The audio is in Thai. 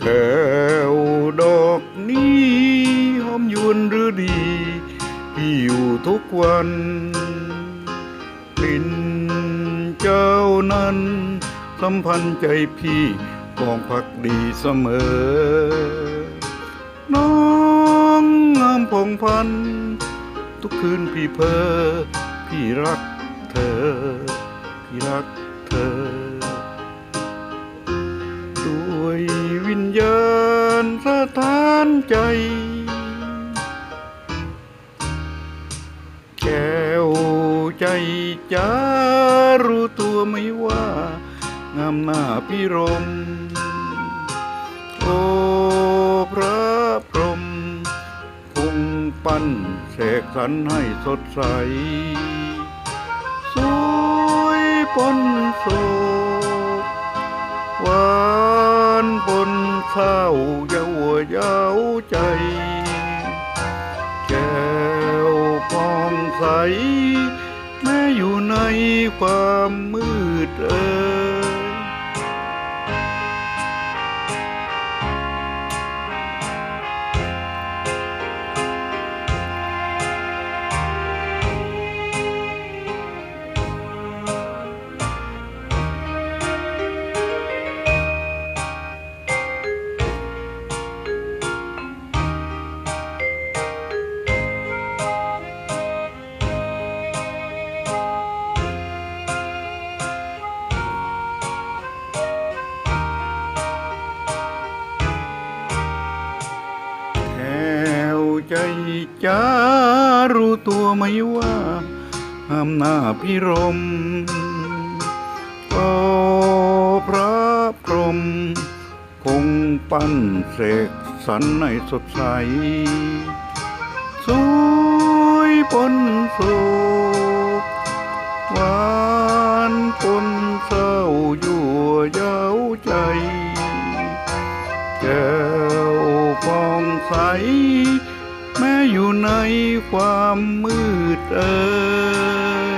แควดอกนี้หอมยวนหรือดีพี่อยู่ทุกวันกลิ่นเจ้านั้นสัมพันธ์ใจพี่กองพักดีเสมอ น้องงามพงพัน ทุกคืนพี่เพอพี่รักเธอ พี่รักาณสถานใจ แก้วใจจะรู้ตัวไม่ว่างามหน้าพี่รม โอ้พระพรหมพุงปั้นเสกสรรให้สดใส สวยปนโศก เศร้าเย้าเย้าใจ แก้วพองใส แม้อยู่ในความมืดเอ่ย ใจจะรู้ตัวไหมว่าห้ามหน้าพิรมโอพระพรมคงปั้นเสกสรรให้สดใส สวยปนสุขหวานปนเศร้ายั่วเย้าใจแก้วฟองใส แม้อยู่ในความมืดเอ่ย